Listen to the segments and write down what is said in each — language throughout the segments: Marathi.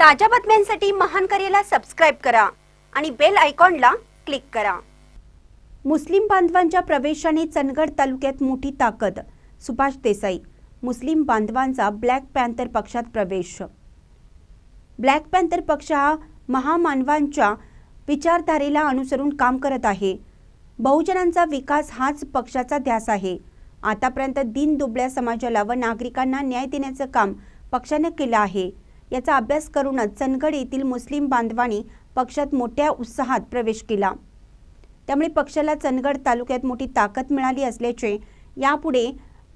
ताज्या बातम्यांसाठी महान करेला सबस्क्राईब करा आणि बेल आयकॉनला क्लिक करा. मुस्लिम बांधवांच्या प्रवेशाने चंदगड तालुक्यात मोठी ताकद सुभाष देसाई. मुस्लिम बांधवांचा ब्लॅक पॅन्थर पक्षात प्रवेश. ब्लॅक पॅन्थर पक्ष हा महामानवांच्या विचारधारेला अनुसरून काम करत आहे. बहुजनांचा विकास हाच पक्षाचा ध्यास आहे. आतापर्यंत दिन दुबळ्या समाजाला व नागरिकांना न्याय देण्याचं काम पक्षानं केलं आहे. याचा अभ्यास करूनच चंदगड येथील मुस्लिम बांधवांनी पक्षात मोठ्या उत्साहात प्रवेश केला. त्यामुळे पक्षाला चंदगड तालुक्यात मोठी ताकद मिळाली असल्याचे यापुढे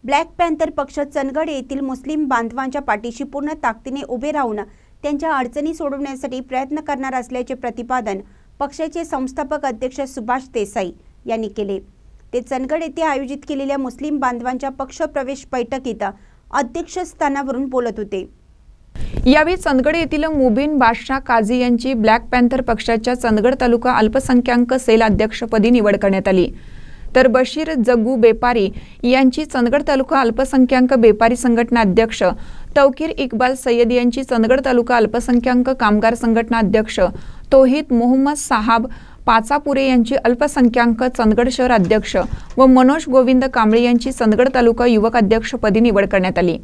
ब्लॅक पॅन्थर पक्ष चंदगड येथील मुस्लिम बांधवांच्या पाठीशी पूर्ण ताकदीने उभे राहून त्यांच्या अडचणी सोडवण्यासाठी प्रयत्न करणार असल्याचे प्रतिपादन पक्षाचे संस्थापक अध्यक्ष सुभाष देसाई यांनी केले. ते चंदगड येथे आयोजित केलेल्या मुस्लिम बांधवांच्या पक्षप्रवेश बैठकीत अध्यक्षस्थानावरून बोलत होते. यावेळी चंदगड येथील मुबीन बादशाह काझी यांची ब्लॅक पॅन्थर पक्षाच्या चंदगड तालुका अल्पसंख्याक सेल अध्यक्षपदी निवड करण्यात आली. तर बशीर जग्गू बेपारी यांची चंदगड तालुका अल्पसंख्याक बेपारी संघटना अध्यक्ष तौकीर इक्बाल सय्यद यांची चंदगड तालुका अल्पसंख्याक कामगार संघटना अध्यक्ष तोहित मोहम्मद साहाब पाचापुरे यांची अल्पसंख्याक चंदगड शहर अध्यक्ष व मनोज गोविंद कांबळे यांची चंदगड तालुका युवक अध्यक्षपदी निवड करण्यात आली.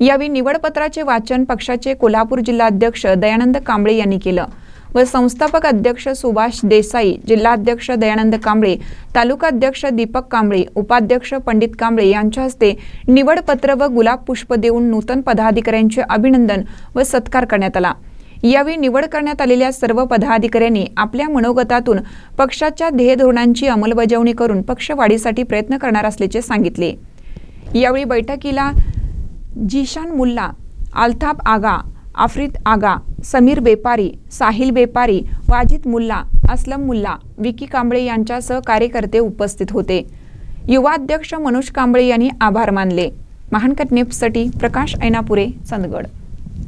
यावेळी निवडपत्राचे वाचन पक्षाचे कोल्हापूर जिल्हाध्यक्ष दयानंद कांबळे यांनी केलं व संस्थापक अध्यक्ष सुभाष देसाई जिल्हाध्यक्ष दयानंद कांबळे तालुकाध्यक्ष दीपक कांबळे उपाध्यक्ष पंडित कांबळे यांच्या हस्ते निवडपत्र व गुलाब पुष्प देऊन नूतन पदाधिकाऱ्यांचे अभिनंदन व सत्कार करण्यात आला. यावेळी निवड करण्यात आलेल्या सर्व पदाधिकाऱ्यांनी आपल्या मनोगतातून पक्षाच्या ध्येय धोरणांची अंमलबजावणी करून पक्षवाढीसाठी प्रयत्न करणार असल्याचे सांगितले. यावेळी बैठकीला जीशान मुल्ला अल्ताफ आगा आफ्रिद आगा समीर बेपारी साहिल बेपारी वाजिद मुल्ला असलम मुल्ला विकी कांबळे यांच्यासह कार्यकर्ते उपस्थित होते. युवा अध्यक्ष मनोज कांबळे यांनी आभार मानले. महानकट न्यूजसाठी प्रकाश ऐनापुरे चंदगड.